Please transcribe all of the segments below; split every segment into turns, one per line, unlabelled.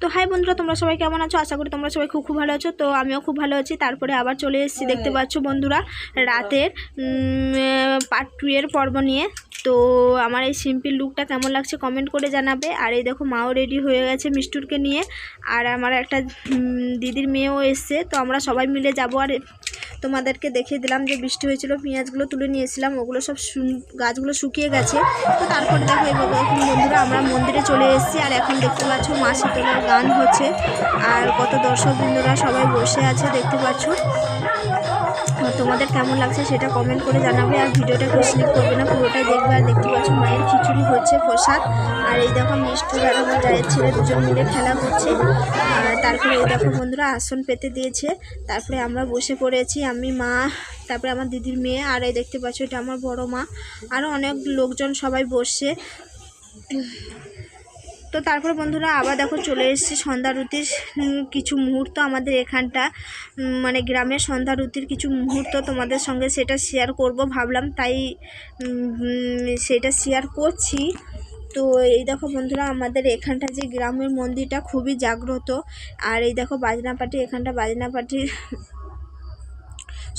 তো হাই বন্ধুরা তোমরা সবাই কেমন আছো? আশা করি তোমরা সবাই খুব খুব ভালো আছো। তো আমিও খুব ভালো আছি। তারপরে আবার চলে এসেছি দেখতে পাচ্ছ বন্ধুরা রাতের পার্ট টু এর পর্ব নিয়ে। তো আমার এই সিম্পল লুকটা কেমন লাগছে কমেন্ট করে জানাবে। আর এই দেখো মাও রেডি হয়ে গেছে মিষ্টুরকে নিয়ে। আর আমার একটা দিদির মেয়েও এসছে। তো আমরা সবাই মিলে যাব। আর তোমাদেরকে দেখিয়ে দিলাম যে বৃষ্টি হয়েছিল, পেঁয়াজগুলো তুলে নিয়েছিলাম ওগুলো সব গাছগুলো শুকিয়ে গেছে। তো তারপরে দেখো এখন বন্ধুরা আমরা মন্দিরে চলে এসেছি, আর এখন দেখতে পাচ্ছ মা শীতলার গান হচ্ছে, আর কত দর্শক বন্ধুরা সবাই বসে আছে, দেখতে পাচ্ছ। তোমাদের কেমন লাগছে সেটা কমেন্ট করে জানাবে, আর ভিডিওটা কেউ স্লিপ করবে না, পুরোটাই দেখবে, আর দেখতে পাচ্ছ মায়ের খিচুড়ি হচ্ছে প্রসাদ। আর এই দেখো মিষ্টি আর আমার গায়ের ছেলে দুজন মিলে খেলা করছে, আর তারপরে এই দেখো বন্ধুরা, আসন পেতে দিয়েছে। তারপরে আমরা বসে পড়েছি, আমি, মা, তারপরে আমার দিদির মেয়ে, আর এই দেখতে পাচ্ছ এটা আমার বড় মা। আরও অনেক লোকজন সবাই বসছে। তো তারপর বন্ধুরা আবার দেখো চলে এসেছি সন্ধ্যারতির কিছু মুহূর্ত আমাদের এখানটা মানে গ্রামের সন্ধ্যারতির কিছু মুহূর্ত তোমাদের সঙ্গে সেটা শেয়ার করব। ভাবলাম তাই সেটা শেয়ার করছি। তো এই দেখো বন্ধুরা, আমাদের এখানটা যে গ্রামের মন্দিরটা খুবই জাগ্রত। আর এই দেখো বাজনা পার্টি এখানটা বাজনা পার্টির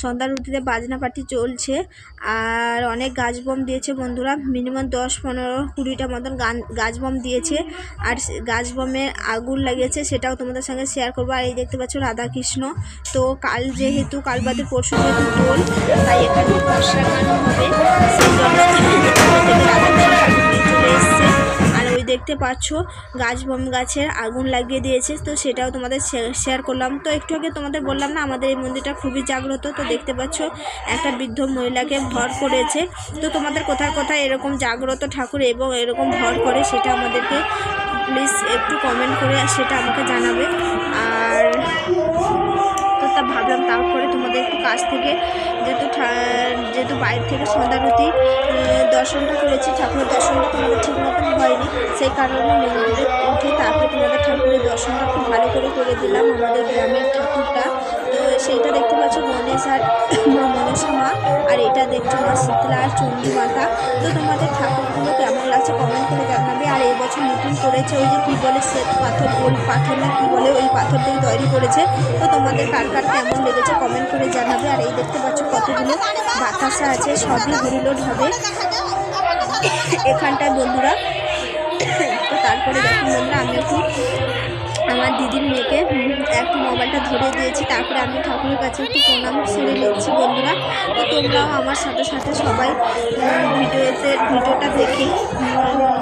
সন্ধ্যার রুটিতে বাজনা পার্টি চলছে। আর অনেক গাছ বম দিয়েছে বন্ধুরা, মিনিমাম দশ পনেরো কুড়িটা মতন গান, গাছ বম দিয়েছে। আর গাছ বমে আগুন লাগিয়েছে সেটাও তোমাদের সঙ্গে শেয়ার করব। আর এই দেখতে পাচ্ছ রাধাকৃষ্ণ। তো কাল যেহেতু, কাল বাদে পরশু দোল, তাই এখানে বর্ষা দেখতে পাচ্ছ। গাছ বম গাছের আগুন লাগিয়ে দিয়েছে, তো সেটাও তোমাদের শেয়ার করলাম। তো একটু আগে তোমাদের বললাম না, আমাদের এই মন্দিরটা খুবই জাগ্রত, তো দেখতে পাচ্ছ একটা বৃদ্ধ মহিলাকে ভর করেছে। তো তোমাদের কোথায় কোথায় এরকম জাগ্রত ঠাকুর এবং এরকম ভর করে সেটা আমাদেরকে প্লিজ একটু কমেন্ট করে সেটা আমাকে জানাবে। আর তো তা ভাবলাম তারপরে তোমাদের একটু কাছ থেকে যেহেতু যেহেতু বাইরে থেকে সন্ধ্যারতি দর্শনটা করেছি, ঠাকুরের দর্শনটা তোমাদের ঠিক হয়নি। সেই কারণে মন্দিরে উঠে তারপরে তোমাদের ঠাকুরের দর্শনটা খুব ভালো করে করে দিলাম আমাদের গ্রামের ঠাকুরটা। তো সেইটা দেখতে পাচ্ছ গণেশ আর মনসা মা, আর এটা দেখছ মা শীতলা আর চণ্ডী মাতা তো তোমাদের ঠাকুরগুলো কেমন লাগছে কমেন্ট করে জানাবে। আর এই বছর নতুন করেছে ওই যে কী বলে শ্বেত পাথর, গোল পাথর না কী বলে ওই পাথর দিয়ে তৈরি করেছে। তো তোমাদের কার কার কেমন লেগেছে কমেন্ট করে জানাবে। আর এই দেখতে পাচ্ছ কতগুলো বাতাসা আছে, সবই হরিলোড হবে। এখানটায় বন্ধুরা তো তারপরে দেখুন বন্ধুরা আমি একটু আমার দিদির মেয়েকে একটু মোবাইলটা ধরে দিয়েছি, তারপরে আমি ঠাকুরের কাছে একটু প্রণাম সেরে নিচ্ছি বন্ধুরা। তো তোমরাও আমার সাথে সাথে সবাই ভিডিওতে, ভিডিওটা দেখে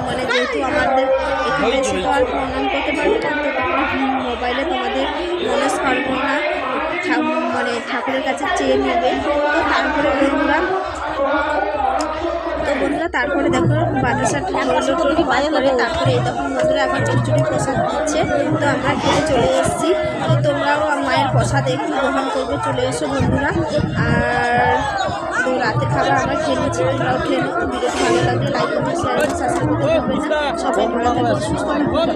মানে যেহেতু আমাদের এখানে এসে তো আর প্রণাম করতে পারবে না, তো তোমরা মোবাইলে তোমাদের মনস্কামনা ঠা- মানে ঠাকুরের কাছে চেয়ে নেবে। তো তারপরে বন্ধুরা, তারপরে দেখো বাতাসা করে তারপরে তখন বন্ধুরা, এখন খিচুড়ি প্রসাদ দিচ্ছে। তো আমরা খেতে চলে এসেছি। তো তোমরাও মায়ের প্রসাদ একটু গ্রহণ করবে। চলে এসো বন্ধুরা। আর তো রাতের খাবার আমরা খেয়ে নিচ্ছি তোমরাও খেয়ে নিচ্ছি ভিডিওটি ভালো লাগলে লাইক করবে শেয়ার সাবস্ক্রাইব করতে সবাই ভালো থাকবে সুস্থ